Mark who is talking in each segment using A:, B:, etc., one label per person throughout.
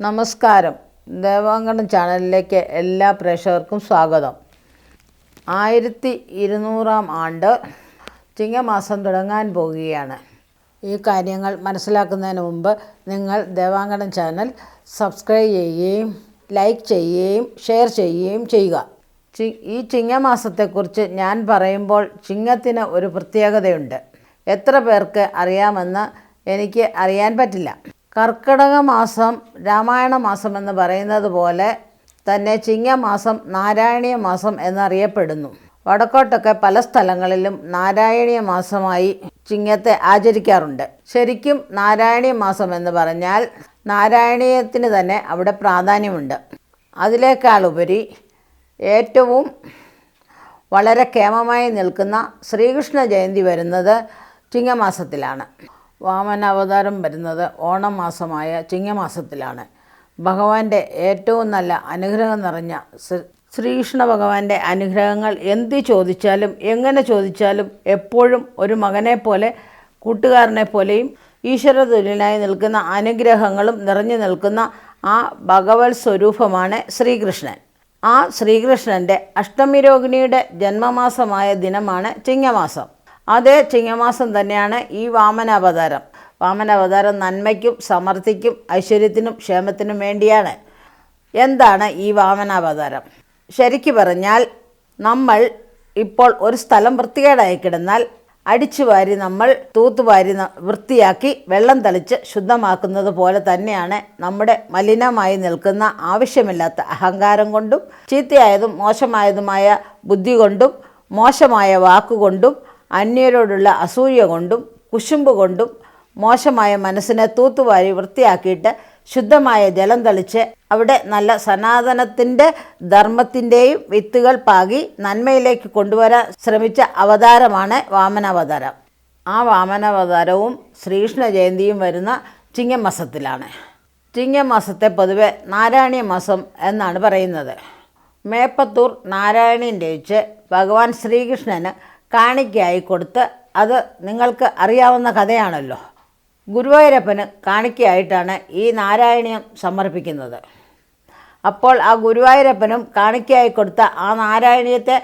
A: നമസ്കാരം. ദേവാങ്കണം ചാനലിലേക്ക് എല്ലാ പ്രേക്ഷകർക്കും സ്വാഗതം. ആയിരത്തി ഇരുന്നൂറാം ആണ്ട് ചിങ്ങമാസം തുടങ്ങാൻ പോകുകയാണ് ഈ കാര്യങ്ങൾ മനസ്സിലാക്കുന്നതിന് മുമ്പ് നിങ്ങൾ ദേവാങ്കണം ചാനൽ സബ്സ്ക്രൈബ് ചെയ്യുകയും ലൈക്ക് ചെയ്യുകയും ഷെയർ ചെയ്യുകയും ചെയ്യുക. ചി ഈ ചിങ്ങമാസത്തെക്കുറിച്ച് ഞാൻ പറയുമ്പോൾ ചിങ്ങത്തിന് ഒരു പ്രത്യേകതയുണ്ട്. എത്ര പേർക്ക് അറിയാമെന്ന് എനിക്ക് അറിയാൻ പറ്റില്ല. കർക്കിടക മാസം രാമായണ മാസം എന്ന് പറയുന്നത് പോലെ തന്നെ ചിങ്ങമാസം നാരായണീയ മാസം എന്നറിയപ്പെടുന്നു. വടക്കോട്ടൊക്കെ പല സ്ഥലങ്ങളിലും നാരായണീയ മാസമായി ചിങ്ങത്തെ ആചരിക്കാറുണ്ട്. ശരിക്കും നാരായണീയ മാസം എന്ന് പറഞ്ഞാൽ നാരായണീയത്തിന് തന്നെ അവിടെ പ്രാധാന്യമുണ്ട്. അതിനേക്കാളുപരി ഏറ്റവും വളരെ കേമമായി നിൽക്കുന്ന ശ്രീകൃഷ്ണ ജയന്തി വരുന്നത് ചിങ്ങമാസത്തിലാണ്. വാമന അവതാരം വരുന്നത് ഓണം മാസമായ ചിങ്ങമാസത്തിലാണ്. ഭഗവാന്റെ ഏറ്റവും നല്ല അനുഗ്രഹം നിറഞ്ഞ ശ്രീകൃഷ്ണ ഭഗവാന്റെ അനുഗ്രഹങ്ങൾ എന്ത് ചോദിച്ചാലും എങ്ങനെ ചോദിച്ചാലും എപ്പോഴും ഒരു മകനെ പോലെ കൂട്ടുകാരനെ പോലെയും ഈശ്വര തുല്യനായി നിൽക്കുന്ന അനുഗ്രഹങ്ങളും നിറഞ്ഞു നിൽക്കുന്ന ആ ഭഗവത് സ്വരൂപമാണ് ശ്രീകൃഷ്ണൻ. ആ ശ്രീകൃഷ്ണന്റെ അഷ്ടമി രോഹിണിയുടെ ജന്മമാസമായ ദിനമാണ് ചിങ്ങമാസം. അതേ ചിങ്ങമാസം തന്നെയാണ് ഈ വാമനാവതാരം. വാമനാവതാരം നന്മയ്ക്കും സമൃദ്ധിക്കും ഐശ്വര്യത്തിനും ക്ഷേമത്തിനും വേണ്ടിയാണ്. എന്താണ് ഈ വാമനാവതാരം? ശരിക്കു പറഞ്ഞാൽ നമ്മൾ ഇപ്പോൾ ഒരു സ്ഥലം വൃത്തികേടായി കിടന്നാൽ അടിച്ചു വാരി നമ്മൾ തൂത്തുവാരി വൃത്തിയാക്കി വെള്ളം തളിച്ച് ശുദ്ധമാക്കുന്നത് പോലെ തന്നെയാണ് നമ്മുടെ മലിനമായി നിൽക്കുന്ന ആവശ്യമില്ലാത്ത അഹങ്കാരം കൊണ്ടും ചീത്തയായതും മോശമായതുമായ ബുദ്ധി കൊണ്ടും മോശമായ വാക്കുകൊണ്ടും അന്യരോടുള്ള അസൂയ കൊണ്ടും കുശുമ്പ് കൊണ്ടും മോശമായ മനസ്സിനെ തൂത്തുവാരി വൃത്തിയാക്കിയിട്ട് ശുദ്ധമായ ജലം തളിച്ച് അവിടെ നല്ല സനാതനത്തിന്റെ ധർമ്മത്തിന്റെയും വിത്തുകൾ പാകി നന്മയിലേക്ക് കൊണ്ടുവരാൻ ശ്രമിച്ച അവതാരമാണ് വാമനാവതാരം. ആ വാമനാവതാരവും ശ്രീകൃഷ്ണ ജയന്തിയും വരുന്ന ചിങ്ങമാസത്തിലാണ്. ചിങ്ങമാസത്തെ പൊതുവെ നാരായണീയ മാസം എന്നാണ് പറയുന്നത്. മേപ്പത്തൂർ നാരായണീൻ രചിച്ച് ഭഗവാൻ ശ്രീകൃഷ്ണന് കാണിക്കയായി കൊടുത്ത് അത് നിങ്ങൾക്ക് അറിയാവുന്ന കഥയാണല്ലോ. ഗുരുവായൂരപ്പന് കാണിക്കയായിട്ടാണ് ഈ നാരായണീയം സമർപ്പിക്കുന്നത്. അപ്പോൾ ആ ഗുരുവായൂരപ്പനും കാണിക്കയായി കൊടുത്ത ആ നാരായണീയത്തെ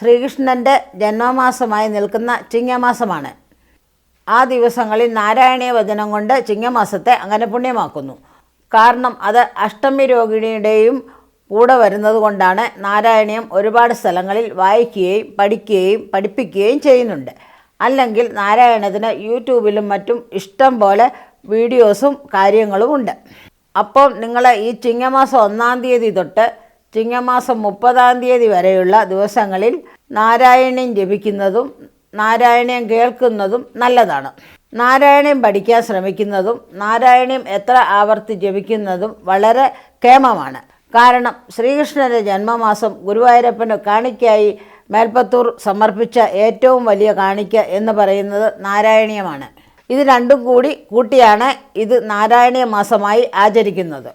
A: ശ്രീകൃഷ്ണന്റെ ജന്മമാസമായി നിൽക്കുന്ന ചിങ്ങമാസമാണ്. ആ ദിവസങ്ങളിൽ നാരായണീയ വചനം കൊണ്ട് ചിങ്ങമാസത്തെ അങ്ങനെ പുണ്യമാക്കുന്നു കാരണം അത് അഷ്ടമി രോഗിണിയുടെയും കൂടെ വരുന്നത് കൊണ്ടാണ് നാരായണീയം ഒരുപാട് സ്ഥലങ്ങളിൽ വായിക്കുകയും പഠിക്കുകയും പഠിപ്പിക്കുകയും ചെയ്യുന്നുണ്ട്. അല്ലെങ്കിൽ നാരായണത്തിന് യൂട്യൂബിലും മറ്റും ഇഷ്ടം പോലെ വീഡിയോസും കാര്യങ്ങളും ഉണ്ട്. അപ്പോൾ നിങ്ങൾ ഈ ചിങ്ങമാസം ഒന്നാം തീയതി തൊട്ട് ചിങ്ങമാസം മുപ്പതാം തീയതി വരെയുള്ള ദിവസങ്ങളിൽ നാരായണീയം ജപിക്കുന്നതും നാരായണീയം കേൾക്കുന്നതും നല്ലതാണ്. നാരായണീയം പഠിക്കാൻ ശ്രമിക്കുന്നതും നാരായണീയം എത്ര ആവർത്തി ജപിക്കുന്നതും വളരെ കേമമാണ്. കാരണം ശ്രീകൃഷ്ണന്റെ ജന്മമാസം ഗുരുവായൂരപ്പന് കാണിക്കായി മേൽപ്പത്തൂർ സമർപ്പിച്ച ഏറ്റവും വലിയ കാണിക്ക എന്ന് പറയുന്നത് നാരായണീയമാണ്. ഇത് രണ്ടും കൂടി കൂട്ടിയാണ് ഇത് നാരായണീയ മാസമായി ആചരിക്കുന്നത്.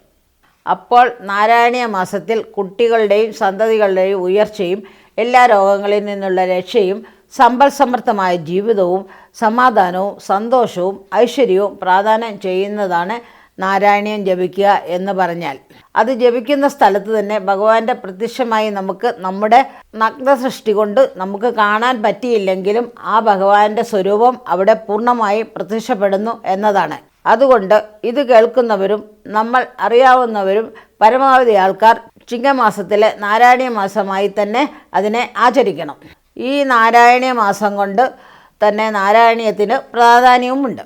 A: അപ്പോൾ നാരായണീയ മാസത്തിൽ കുട്ടികളുടെയും സന്തതികളുടെയും ഉയർച്ചയും എല്ലാ രോഗങ്ങളിൽ നിന്നുള്ള രക്ഷയും സമ്പൽ സമൃദ്ധമായ ജീവിതവും സമാധാനവും സന്തോഷവും ഐശ്വര്യവും പ്രാധാന്യം ചെയ്യുന്നതാണ് നാരായണീയം ജപിക്കുക എന്ന് പറഞ്ഞാൽ. അത് ജപിക്കുന്ന സ്ഥലത്ത് തന്നെ ഭഗവാന്റെ പ്രത്യക്ഷമായി നമുക്ക് നമ്മുടെ നഗ്ന സൃഷ്ടി കൊണ്ട് നമുക്ക് കാണാൻ പറ്റിയില്ലെങ്കിലും ആ ഭഗവാന്റെ സ്വരൂപം അവിടെ പൂർണമായി പ്രത്യക്ഷപ്പെടുന്നു എന്നതാണ്. അതുകൊണ്ട് ഇത് കേൾക്കുന്നവരും നമ്മൾ അറിയാവുന്നവരും പരമാവധി ആൾക്കാർ ചിങ്ങമാസത്തിലെ നാരായണീയ മാസമായി തന്നെ അതിനെ ആചരിക്കണം. ഈ നാരായണീയ മാസം കൊണ്ട് തന്നെ നാരായണീയത്തിന് പ്രാധാന്യവുമുണ്ട്.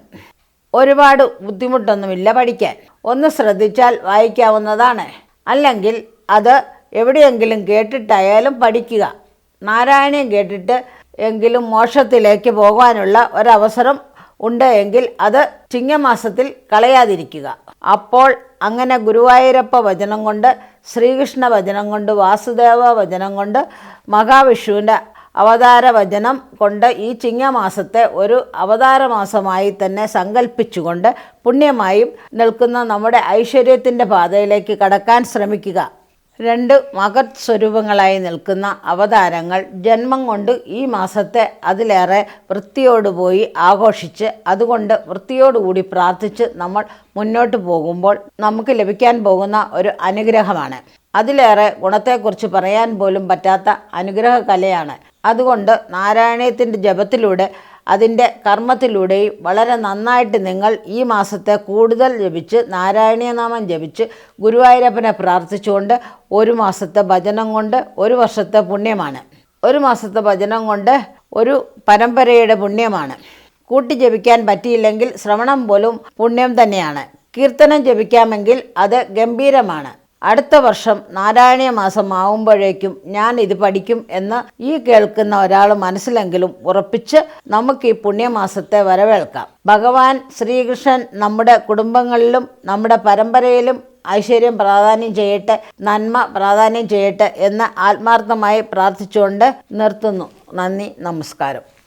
A: ഒരുപാട് ബുദ്ധിമുട്ടൊന്നുമില്ല പഠിക്കാൻ. ഒന്ന് ശ്രദ്ധിച്ചാൽ വായിക്കാവുന്നതാണ്. അല്ലെങ്കിൽ അത് എവിടെയെങ്കിലും കേട്ടിട്ടായാലും പഠിക്കുക. നാരായണീയം കേട്ടിട്ട് എങ്കിലും മോക്ഷത്തിലേക്ക് പോകാനുള്ള ഒരവസരം ഉണ്ട് എങ്കിൽ അത് ചിങ്ങമാസത്തിൽ കളയാതിരിക്കുക. അപ്പോൾ അങ്ങനെ ഗുരുവായൂരപ്പ വചനം കൊണ്ട് ശ്രീകൃഷ്ണ വചനം കൊണ്ട് വാസുദേവ വചനം കൊണ്ട് മഹാവിഷ്ണുവിന്റെ അവതാര വചനം കൊണ്ട് ഈ ചിങ്ങമാസത്തെ ഒരു അവതാര മാസമായി തന്നെ സങ്കല്പിച്ചുകൊണ്ട് പുണ്യമായും നിൽക്കുന്ന നമ്മുടെ ഐശ്വര്യത്തിന്റെ പാതയിലേക്ക് കടക്കാൻ ശ്രമിക്കുക. രണ്ട് മഹത് സ്വരൂപങ്ങളായി നിൽക്കുന്ന അവതാരങ്ങൾ ജന്മം കൊണ്ട് ഈ മാസത്തെ അതിലേറെ വൃത്തിയോടുപോയി ആഘോഷിച്ച് അതുകൊണ്ട് വൃത്തിയോടുകൂടി പ്രാർത്ഥിച്ച് നമ്മൾ മുന്നോട്ട് പോകുമ്പോൾ നമുക്ക് ലഭിക്കാൻ പോകുന്ന ഒരു അനുഗ്രഹമാണ്. അതിലേറെ ഗുണത്തെക്കുറിച്ച് പറയാൻ പോലും പറ്റാത്ത അനുഗ്രഹ കലയാണ് അതുകൊണ്ട് നാരായണീയത്തിന്റെ ജപത്തിലൂടെ അതിന്റെ കർമ്മത്തിലൂടെയും വളരെ നന്നായിട്ട് നിങ്ങൾ ഈ മാസത്തെ കൂടുതൽ ജപിച്ച് നാരായണീയനാമം ജപിച്ച് ഗുരുവായൂരപ്പനെ പ്രാർത്ഥിച്ചുകൊണ്ട് ഒരു മാസത്തെ ഭജനം കൊണ്ട് ഒരു വർഷത്തെ പുണ്യമാണ്. ഒരു മാസത്തെ ഭജനം കൊണ്ട് ഒരു പരമ്പരയുടെ പുണ്യമാണ്. കൂട്ടി ജപിക്കാൻ പറ്റിയില്ലെങ്കിൽ ശ്രവണം പോലും പുണ്യം തന്നെയാണ്. കീർത്തനം ജപിക്കാമെങ്കിൽ അത് ഗംഭീരമാണ്. അടുത്ത വർഷം നാരായണീയ മാസം ആവുമ്പോഴേക്കും ഞാൻ ഇത് പഠിക്കും എന്ന് ഈ കേൾക്കുന്ന ഒരാൾ മനസ്സിലെങ്കിലും ഉറപ്പിച്ച് നമുക്ക് ഈ പുണ്യമാസത്തെ വരവേൽക്കാം. ഭഗവാൻ ശ്രീകൃഷ്ണൻ നമ്മുടെ കുടുംബങ്ങളിലും നമ്മുടെ പരമ്പരയിലും ഐശ്വര്യം പ്രാധാന്യം ചെയ്യട്ടെ നന്മ പ്രാധാന്യം ചെയ്യട്ടെ എന്ന് ആത്മാർത്ഥമായി പ്രാർത്ഥിച്ചുകൊണ്ട് നിർത്തുന്നു. നന്ദി നമസ്കാരം.